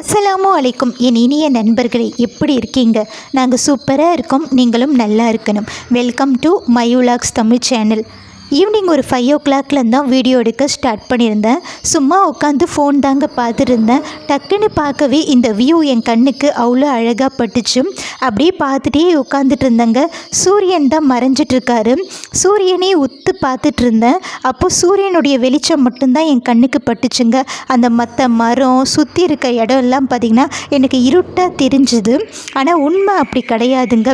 அஸ்ஸலாமு அலைக்கும். என் இனிய நண்பர்களே எப்படி இருக்கீங்க? நாங்கள் சூப்பராக இருக்கோம். நீங்களும் நல்லா இருக்கணும். வெல்கம் டு மயூலாக்ஸ் தமிழ் சேனல் ஈவினிங் ஒரு ஃபைவ் ஓ கிளாக்லேருந்து தான் வீடியோ எடுக்க ஸ்டார்ட் பண்ணியிருந்தேன். சும்மா உட்காந்து ஃபோன் தாங்க பார்த்துருந்தேன். டக்குன்னு பார்க்கவே இந்த வியூ என் கண்ணுக்கு அவ்வளோ அழகாக பட்டுச்சு. அப்படியே பார்த்துட்டே உட்காந்துட்டு இருந்தேங்க. சூரியன் தான் மறைஞ்சிட்ருக்காரு சூரியனே உத்து பார்த்துட்டு இருந்தேன். அப்போது சூரியனுடைய வெளிச்சம் மட்டும்தான் என் கண்ணுக்கு பட்டுச்சுங்க. அந்த மற்ற மரம் சுற்றி இருக்க இடம் எல்லாம் பார்த்திங்கன்னா எனக்கு இருட்டாக தெரிஞ்சுது. ஆனால் உண்மை அப்படி கிடையாதுங்க.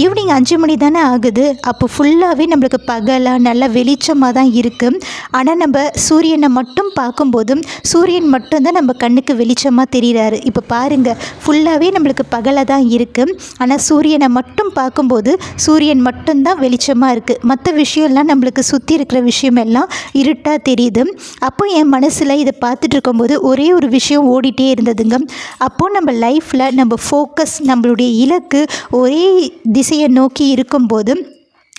ஈவினிங் அஞ்சு மணி தானே ஆகுது. அப்போ ஃபுல்லாகவே நம்மளுக்கு பகலாக நல்ல வெளிச்சமாக தான் இருக்குது ஆனால் நம்ம சூரியனை மட்டும் பார்க்கும்போதும் சூரியன் மட்டும்தான் நம்ம கண்ணுக்கு வெளிச்சமாக தெரிகிறாரு இப்போ பாருங்கள் ஃபுல்லாகவே நம்மளுக்கு பகலாக தான் இருக்குது ஆனால் சூரியனை மட்டும் பார்க்கும்போது சூரியன் மட்டும்தான் வெளிச்சமாக இருக்குது மற்ற விஷயம்லாம் நம்மளுக்கு சுற்றி இருக்கிற விஷயம் எல்லாம் இருட்டாக தெரியுது. அப்போ என் மனசில் இதை பார்த்துட்டு இருக்கும்போது ஒரே ஒரு விஷயம் ஓடிட்டே இருந்ததுங்க. அப்போது நம்ம லைஃப்பில் நம்ம ஃபோக்கஸ் நம்மளுடைய இலக்கு ஒரே திசையை நோக்கி இருக்கும்போது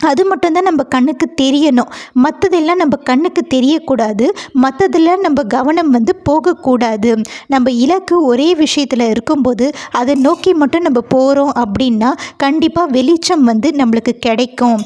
அது மட்டும்தான் நம்ம கண்ணுக்கு தெரியணும். மற்றதெல்லாம் நம்ம கண்ணுக்கு தெரியக்கூடாது. மற்றதெல்லாம் நம்ம கவனம் வந்து போகக்கூடாது. நம்ம இலக்கு ஒரே விஷயத்தில் இருக்கும்போது அதை நோக்கி மட்டும் நம்ம போகிறோம் அப்படின்னா கண்டிப்பாக வெளிச்சம் வந்து நம்மளுக்கு கிடைக்கும்.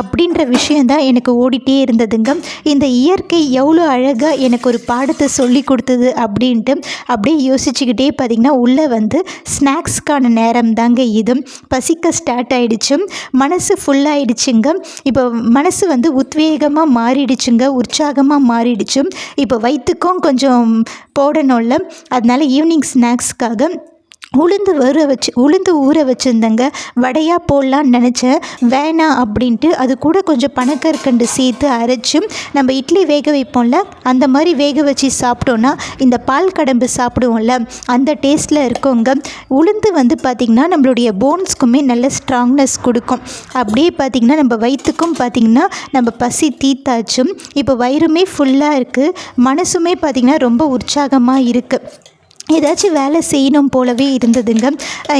அப்படின்ற விஷயந்தான் எனக்கு ஓடிட்டே இருந்ததுங்க. இந்த இயற்கை எவ்வளோ அழகாக எனக்கு ஒரு பாடத்தை சொல்லி கொடுத்தது அப்படின்ட்டு அப்படியே யோசிச்சுக்கிட்டே பார்த்திங்கன்னா உள்ளே வந்து ஸ்நாக்ஸ்க்கான நேரம் தாங்க இது. பசிக்க ஸ்டார்ட் ஆகிடுச்சு மனசு ஃபுல்லாகிடுச்சுங்க இப்போ மனசு வந்து உத்வேகமாக மாறிடுச்சுங்க உற்சாகமாக மாறிடுச்சு. இப்போ வயிற்றுக்கும் கொஞ்சம் போடணும்ல. அதனால ஈவினிங் ஸ்நாக்ஸ்க்காக உளுந்து வர வச்சு உளுந்து ஊற வச்சுருந்தேங்க. வடையாக போடலான்னு நினச்சேன். வேணாம் அப்படின்ட்டு அது கூட கொஞ்சம் பனக்கற்கண்டு சேர்த்து அரைச்சி நம்ம இட்லி வேக வைப்போம்ல அந்த மாதிரி வேக வச்சு சாப்பிட்டோன்னா இந்த பால் கடம்பு சாப்பிடுவோம்ல அந்த டேஸ்ட்டில் இருக்கவங்க உளுந்து வந்து பார்த்திங்கன்னா நம்மளுடைய போன்ஸ்க்குமே நல்ல ஸ்ட்ராங்னஸ் கொடுக்கும். அப்படியே பார்த்திங்கன்னா நம்ம வயிற்றுக்கும் பார்த்திங்கன்னா நம்ம பசி தீத்தாச்சும் இப்போ வயிறுமே ஃபுல்லாக இருக்குது மனசுமே பார்த்திங்கன்னா ரொம்ப உற்சாகமாக இருக்குது ஏதாச்சும் வேலை செய்யணும் போலவே இருந்ததுங்க.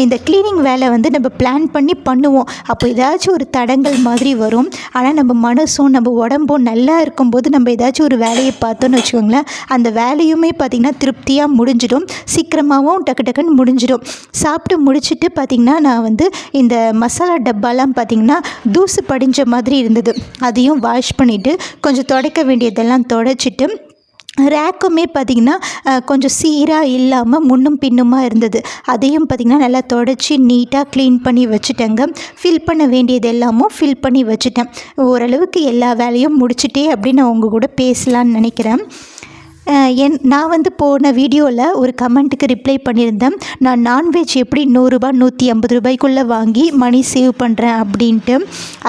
இந்த க்ளீனிங் வேலை வந்து நம்ம பிளான் பண்ணி பண்ணுவோம். அப்போ ஏதாச்சும் ஒரு தடங்கள் மாதிரி வரும். ஆனால் நம்ம மனசும் நம்ம உடம்பும் நல்லா இருக்கும்போது நம்ம ஏதாச்சும் ஒரு வேலையை பார்த்தோன்னு வச்சுக்கோங்களேன் அந்த வேலையுமே பார்த்திங்கன்னா திருப்தியாக முடிஞ்சிடும். சீக்கிரமாகவும் டக்கு டக்குன்னு முடிஞ்சிடும். சாப்பிட்டு முடிச்சுட்டு பார்த்திங்கன்னா நான் வந்து இந்த மசாலா டப்பாலாம் பார்த்திங்கன்னா தூசு படிஞ்ச மாதிரி இருந்தது. அதையும் வாஷ் பண்ணிவிட்டு கொஞ்சம் துடைக்க வேண்டியதெல்லாம் துடைச்சிட்டு ரேக்குமே பார்த்திங்கன்னா கொஞ்சம் சீராக இல்லாமல் முன்னும் பின்னுமாக இருந்தது. அதையும் பார்த்திங்கன்னா நல்லா தொடச்சி நீட்டாக க்ளீன் பண்ணி வச்சுட்டேங்க. ஃபில் பண்ண வேண்டியது எல்லாமும் ஃபில் பண்ணி வச்சுட்டேன். ஓரளவுக்கு எல்லா வேலையும் முடிச்சிட்டே அப்படின்னு நான் உங்கள் கூட பேசலான்னு நினைக்கிறேன். என் நான் வந்து போன வீடியோவில் ஒரு கமெண்ட்டுக்கு ரிப்ளை பண்ணியிருந்தேன். நான் நான்வெஜ் எப்படி நூறுரூபா நூற்றி ஐம்பது ரூபாய்க்குள்ளே வாங்கி மணி சேவ் பண்ணுறேன் அப்படின்ட்டு.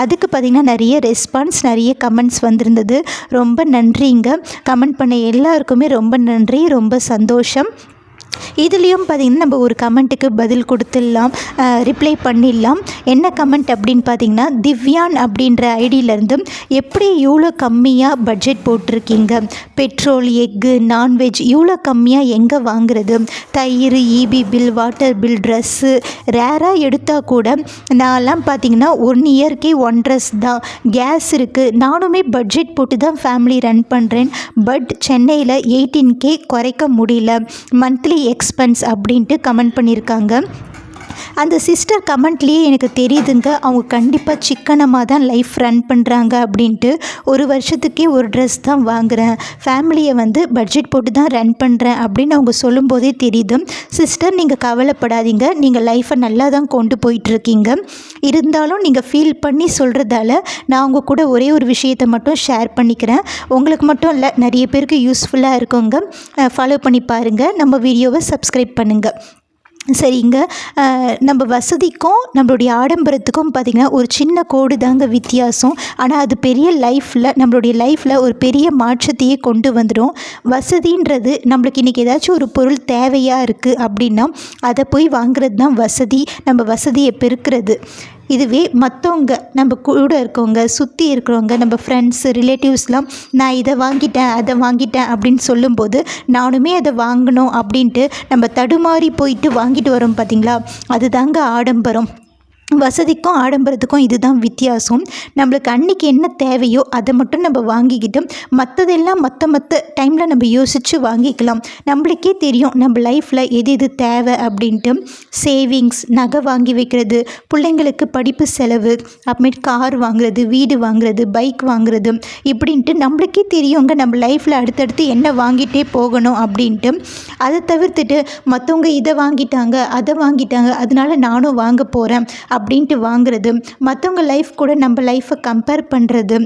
அதுக்கு பார்த்திங்கன்னா நிறைய ரெஸ்பான்ஸ் நிறைய கமெண்ட்ஸ் வந்திருந்தது. ரொம்ப நன்றிங்க. கமெண்ட் பண்ண எல்லாருக்குமே ரொம்ப நன்றி ரொம்ப சந்தோஷம். இதுலேயும் பார்த்திங்கன்னா நம்ம ஒரு கமெண்ட்டுக்கு பதில் கொடுத்துடலாம். ரிப்ளை பண்ணிடலாம். என்ன கமெண்ட் அப்படின்னு பார்த்தீங்கன்னா திவ்யான் அப்படின்ற ஐடியிலேருந்து எப்படி இவ்வளோ கம்மியாக பட்ஜெட் போட்டிருக்கீங்க? பெட்ரோல் எக்கு நான்வெஜ் இவ்வளோ கம்மியாக எங்கே வாங்குறது? தயிர் EB bill water bill dress ரேராக எடுத்தால் கூட நான்லாம் பார்த்தீங்கன்னா ஒன் இயர்க்கே ஒன் ட்ரெஸ் தான். கேஸ் இருக்குது நானுமே பட்ஜெட் போட்டு தான் ஃபேமிலி ரன் பண்ணுறேன் பட் சென்னையில் எயிட்டீன் கே குறைக்க முடியல. மந்த்லி எக்ஸ்பென்ஸ் அப்படின்ட்டு கமெண்ட் பண்ணியிருக்காங்க அந்த சிஸ்டர் கமெண்ட்லேயே எனக்கு தெரியுதுங்க. அவங்க கண்டிப்பாக சிக்கனமாக தான் லைஃப் ரன் பண்ணுறாங்க அப்படின்ட்டு. ஒரு வருஷத்துக்கே ஒரு ட்ரெஸ் தான் வாங்குகிறேன் ஃபேமிலியை வந்து பட்ஜெட் போட்டு தான் ரன் பண்ணுறேன் அப்படின்னு அவங்க சொல்லும்போதே தெரியுது. சிஸ்டர் நீங்கள் கவலைப்படாதீங்க. நீங்கள் லைஃப்பை நல்லா தான் கொண்டு போயிட்டுருக்கீங்க. இருந்தாலும் நீங்கள் ஃபீல் பண்ணி சொல்கிறதால நான் உங்கள் கூட ஒரே ஒரு விஷயத்தை மட்டும் ஷேர் பண்ணிக்கிறேன். உங்களுக்கு மட்டும் இல்லை நிறைய பேருக்கு யூஸ்ஃபுல்லாக இருக்குங்க. ஃபாலோ பண்ணி பாருங்கள் நம்ம வீடியோவை சப்ஸ்கிரைப் பண்ணுங்கள் சரிங்க நம்ம வசதிக்கும் நம்மளுடைய ஆடம்பரத்துக்கும் பார்த்திங்கன்னா ஒரு சின்ன கோடு தாங்க வித்தியாசம். ஆனால் அது பெரிய லைஃப்பில் நம்மளுடைய லைஃப்பில் ஒரு பெரிய மாற்றத்தையே கொண்டு வந்துடும் வசதின்றது நம்மளுக்கு இன்றைக்கி ஏதாச்சும் ஒரு பொருள் தேவையாக இருக்குது அப்படின்னா அதை போய் வாங்குறது தான் வசதி. நம்ம வசதியை பெருக்கிறது. இதுவே மற்றவங்க நம்ம கூட இருக்கவங்க சுற்றி இருக்கிறவங்க நம்ம ஃப்ரெண்ட்ஸு ரிலேட்டிவ்ஸ்லாம் நான் இதை வாங்கிட்டேன் அதை வாங்கிட்டேன் அப்படின்னு சொல்லும்போது நானுமே அதை வாங்கணும் அப்படின்ட்டு நம்ம தடுமாறி போயிட்டு வாங்கிட்டு வரோம் பார்த்தீங்களா அதுதாங்க ஆடம்பரம். வசதிக்கும் ஆடம்பரத்துக்கும் இதுதான் வித்தியாசம். நம்மளுக்கு அன்றைக்கி என்ன தேவையோ அதை மட்டும் நம்ம வாங்கிக்கிட்டு மற்றதெல்லாம் மற்ற மற்ற டைமில் நம்ம யோசித்து வாங்கிக்கலாம். நம்மளுக்கே தெரியும் நம்ம லைஃப்பில் எது எது தேவை அப்படின்ட்டு. சேவிங்ஸ் நகை வாங்கி வைக்கிறது பிள்ளைங்களுக்கு படிப்பு செலவு அப்புறமேட்டு கார் வாங்குறது வீடு வாங்குறது பைக் வாங்குறது இப்படின்ட்டு நம்மளுக்கே தெரியுங்க நம்ம லைஃப்பில் அடுத்தடுத்து என்ன வாங்கிட்டே போகணும் அப்படின்ட்டு. அதை தவிர்த்துட்டு மற்றவங்க இதை வாங்கிட்டாங்க அதை வாங்கிட்டாங்க அதனால நானும் வாங்க போகிறேன் அப்படின்ட்டு வாங்குறது மற்றவங்க லைஃப் கூட நம்ம லைஃப்பை கம்பேர் பண்ணுறது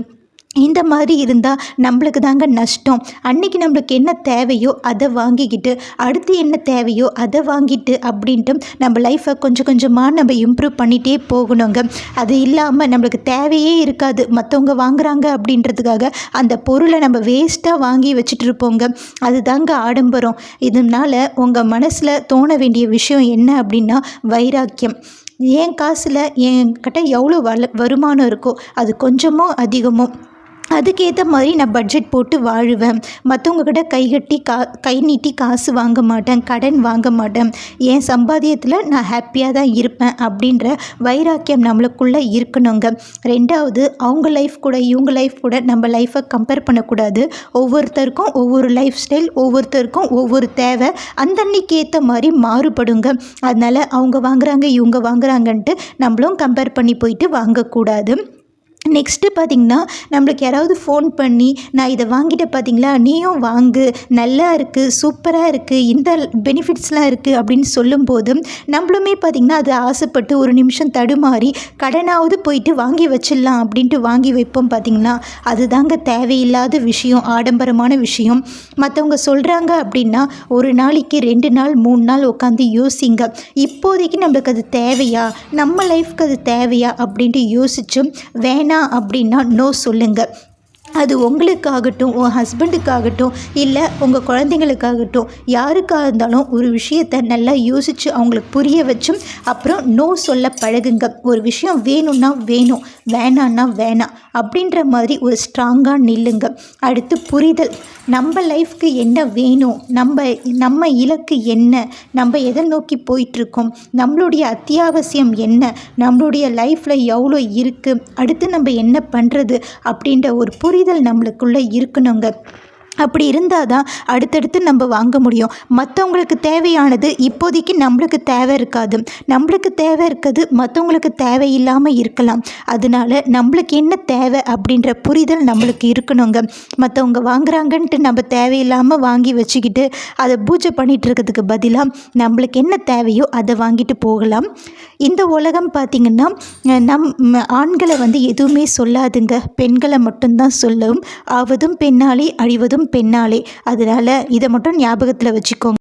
இந்த மாதிரி இருந்தால் நம்மளுக்கு தாங்க நஷ்டம். அன்றைக்கி நம்மளுக்கு என்ன தேவையோ அதை வாங்கிக்கிட்டு அடுத்து என்ன தேவையோ அதை வாங்கிட்டு அப்படின்ட்டு நம்ம லைஃப்பை கொஞ்சம் கொஞ்சமாக நம்ம இம்ப்ரூவ் பண்ணிகிட்டே போகணுங்க. அது இல்லாமல் நம்மளுக்கு தேவையே இருக்காது. மற்றவங்க வாங்குறாங்க அப்படின்றதுக்காக அந்த பொருளை நம்ம வேஸ்ட்டாக வாங்கி வச்சுட்டு இருப்போங்க. அதுதாங்க ஆடம்பரம். இதனால் உங்கள் மனசில் தோண வேண்டிய விஷயம் என்ன அப்படின்னா வைராக்கியம். என் காசில் என்கிட்ட எவ்வளோ வல வருமானம் இருக்கோ அது கொஞ்சமோ அதிகமோ அதுக்கேற்ற மாதிரி நான் பட்ஜெட் போட்டு வாழுவேன். மற்றவங்ககிட்ட கைகட்டி கா கை நீட்டி காசு வாங்க மாட்டேன் கடன் வாங்க மாட்டேன். என் சம்பாத்தியத்தில் நான் ஹாப்பியாக தான் இருப்பேன் அப்படின்ற வைராக்கியம் நம்மளுக்குள்ளே இருக்கணுங்க. ரெண்டாவது அவங்க லைஃப் கூட இவங்க லைஃப் கூட நம்ம லைஃப்பை கம்பேர் பண்ணக்கூடாது. ஒவ்வொருத்தருக்கும் ஒவ்வொரு லைஃப் ஸ்டைல் ஒவ்வொருத்தருக்கும் ஒவ்வொரு தேவை. அந்தன்னைக்கு ஏற்ற மாதிரி மாறுபடுங்க. அதனால் அவங்க வாங்குறாங்க இவங்க வாங்குகிறாங்கன்ட்டு நம்மளும் கம்பேர் பண்ணி போயிட்டு வாங்கக்கூடாது. நெக்ஸ்ட்டு பார்த்திங்கன்னா நம்மளுக்கு யாராவது ஃபோன் பண்ணி நான் இதை வாங்கிட்டு பார்த்தீங்களா? நீயும் வாங்கு. நல்லா இருக்குது சூப்பராக இருக்குது இந்த பெனிஃபிட்ஸ்லாம் இருக்குது அப்படின்னு சொல்லும்போது நம்மளுமே பார்த்திங்கன்னா அது ஆசைப்பட்டு ஒரு நிமிஷம் தடுமாறி கடனாவது போயிட்டு வாங்கி வச்சிடலாம் அப்படின்ட்டு வாங்கி வைப்போம் பார்த்திங்கன்னா அதுதாங்க தேவையில்லாத விஷயம் ஆடம்பரமான விஷயம். மற்றவங்க சொல்கிறாங்க அப்படின்னா ஒரு நாளைக்கு ரெண்டு நாள் மூணு நாள் உட்காந்து யோசிங்க. இப்போதைக்கு நம்மளுக்கு அது தேவையா? நம்ம லைஃப்க்கு அது தேவையா? அப்படின்ட்டு யோசிச்சு வேணாம் வேணாம் அப்படின்னா நோ சொல்லுங்கள் அது உங்களுக்காகட்டும் உன் ஹஸ்பண்டுக்காகட்டும் இல்லை உங்கள் குழந்தைங்களுக்காகட்டும் யாருக்காக இருந்தாலும் ஒரு விஷயத்தை நல்லா யோசித்து அவங்களுக்கு புரிய வச்சும் அப்புறம் நோ சொல்ல பழகுங்க. ஒரு விஷயம் வேணும்னா வேணும் வேணான்னா வேணாம் அப்படின்ற மாதிரி ஒரு ஸ்ட்ராங்காக நில்லுங்க. அடுத்து புரிதல். நம்ம லைஃப்க்கு என்ன வேணும்? நம்ம நம்ம இலக்கு என்ன? நம்ம எதை நோக்கி போயிட்டுருக்கோம்? நம்மளுடைய அத்தியாவசியம் என்ன? நம்மளுடைய லைஃப்பில் எவ்வளோ இருக்குது அடுத்து நம்ம என்ன பண்ணுறது அப்படின்ற ஒரு புரிதல் நம்மளுக்குள்ளே இருக்கணுங்க. அப்படி இருந்தால் தான் அடுத்தடுத்து நம்ம வாங்க முடியும். மற்றவங்களுக்கு தேவையானது இப்போதைக்கு நம்மளுக்கு தேவை இருக்காது. நம்மளுக்கு தேவை இருக்கிறது மற்றவங்களுக்கு தேவையில்லாமல் இருக்கலாம். அதனால நம்மளுக்கு என்ன தேவை அப்படின்ற புரிதல் நம்மளுக்கு இருக்கணுங்க. மற்றவங்க வாங்குறாங்கன்ட்டு நம்ம தேவையில்லாமல் வாங்கி வச்சுக்கிட்டு அதை பூஜை பண்ணிகிட்டு இருக்கிறதுக்கு பதிலாக நம்மளுக்கு என்ன தேவையோ அதை வாங்கிட்டு போகலாம். இந்த உலகம் பார்த்திங்கன்னா நம் ஆண்களை வந்து எதுவுமே சொல்லாதுங்க. பெண்களை மட்டும்தான் சொல்லும் ஆவதும் பெண்ணாலே அழிவதும் பெண்ணாலே அதனால் இதை மட்டும் ஞாபகத்தில் வச்சுக்கோங்க.